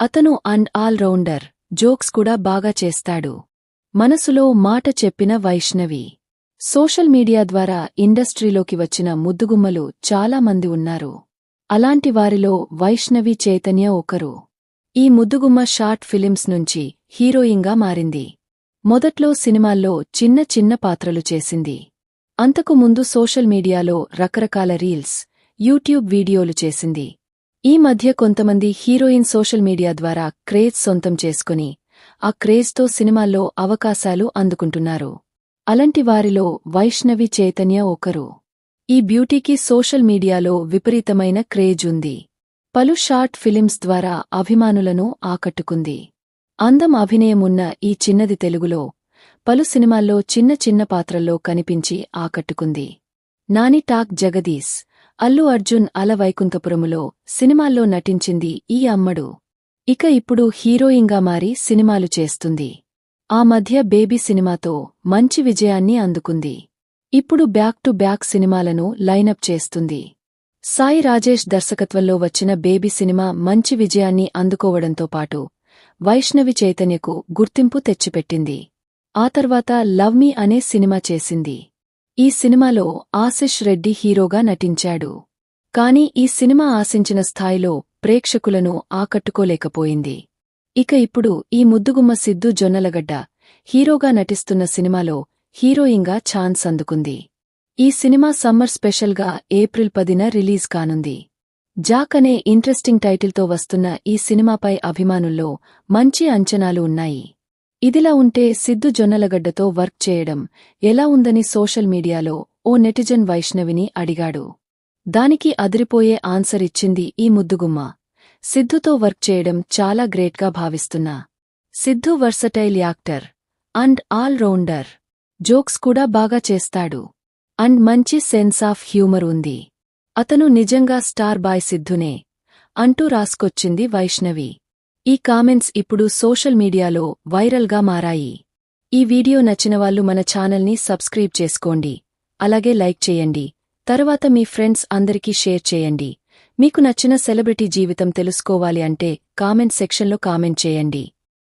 అతను and all rounder jokes కూడా బాగా చేస్తాడు. మనసులో మాట చెప్పిన వైష్ణవి. సోషల్ మీడియా ద్వారా ఇండస్ట్రీలోకి వచ్చిన ముద్దుగుమ్మలు చాలా మంది ఉన్నారు. అలాంటి వారిలో వైష్ణవి చైతన్య ఒకరు. ఈ ముద్దుగుమ్మ షార్ట్ ఫిలిమ్స్ నుంచి హీరోయిన్గా మారింది. మొదట్లో సినిమాల్లో చిన్న చిన్న పాత్రలు చేసింది. అంతకు ముందు సోషల్ మీడియాలో రకరకాల రీల్స్ యూట్యూబ్ వీడియోలు చేసింది. ఈ మధ్య కొంతమంది హీరోయిన్ సోషల్ మీడియా ద్వారా క్రేజ్ సొంతం చేసుకుని ఆ క్రేజ్తో సినిమాల్లో అవకాశాలు అందుకుంటున్నారు. అలాంటి వారిలో వైష్ణవి చైతన్య ఒకరు. ఈ బ్యూటీకి సోషల్ మీడియాలో విపరీతమైన క్రేజ్ ఉంది. పలు షార్ట్ ఫిలిమ్స్ ద్వారా అభిమానులను ఆకట్టుకుంది. అందం అభినయమున్న ఈ చిన్నది తెలుగులో పలు సినిమాల్లో చిన్న చిన్న పాత్రల్లో కనిపించి ఆకట్టుకుంది. నాని టాక్ జగదీశ్. అల్లు అర్జున్ అల వైకుంఠపురములో సినిమాల్లో నటించింది ఈ అమ్మడు. ఇక ఇప్పుడు హీరోయిన్గా మారి సినిమాలు చేస్తుంది. ఆ మధ్య బేబీ సినిమాతో మంచి విజయాన్ని అందుకుంది. ఇప్పుడు బ్యాక్ టు బ్యాక్ సినిమాలను లైనప్ చేస్తుంది. సాయి రాజేష్ దర్శకత్వంలో వచ్చిన బేబీ సినిమా మంచి విజయాన్ని అందుకోవడంతో పాటు వైష్ణవి చైతన్యకు గుర్తింపు తెచ్చిపెట్టింది. ఆ తర్వాత లవ్ మీ అనే సినిమా చేసింది. ఈ సినిమాలో ఆశిష్ రెడ్డి హీరోగా నటించాడు. కాని ఈ సినిమా ఆశించిన స్థాయిలో ప్రేక్షకులను ఆకట్టుకోలేకపోయింది. ఇక ఇప్పుడు ఈ ముద్దుగుమ్మ సిద్ధు జొన్నలగడ్డ హీరోగా నటిస్తున్న సినిమాలో హీరోయిన్గా ఛాన్స్ అందుకుంది. ఈ సినిమా సమ్మర్ స్పెషల్గా ఏప్రిల్ పదిన రిలీజ్ కానుంది. జాక్ అనే ఇంట్రెస్టింగ్ టైటిల్తో వస్తున్న ఈ సినిమాపై అభిమానుల్లో మంచి అంచనాలు ఉన్నాయి. ఇదిలా ఉంటే సిద్ధు జొన్నలగడ్డతో వర్క్ చేయడం ఎలా ఉందని సోషల్ మీడియాలో ఓ నెటిజన్ వైష్ణవిని అడిగాడు. దానికి అదిరిపోయే ఆన్సర్ ఇచ్చింది ఈ ముద్దుగుమ్మ. సిద్ధుతో వర్క్ చేయడం చాలా గ్రేట్గా భావిస్తున్నా. Siddhu versatile actor and all rounder. Jokes కూడా బాగా చేస్తాడు. అండ్ మంచి సెన్స్ ఆఫ్ హ్యూమర్ ఉంది. అతను నిజంగా స్టార్ బాయ్ సిద్ధునే అంటూ రాసుకొచ్చింది వైష్ణవి. ఈ కామెంట్స్ ఇప్పుడు సోషల్ మీడియాలో వైరల్గా మారాయి. ఈ వీడియో నచ్చినవాళ్ళు మన ఛానల్ని సబ్స్క్రైబ్ చేసుకోండి. అలాగే లైక్ చేయండి. తర్వాత మీ ఫ్రెండ్స్ అందరికీ షేర్ చేయండి. మీకు నచ్చిన సెలబ్రిటీ జీవితం తెలుసుకోవాలి అంటే కామెంట్ సెక్షన్లో కామెంట్ చేయండి.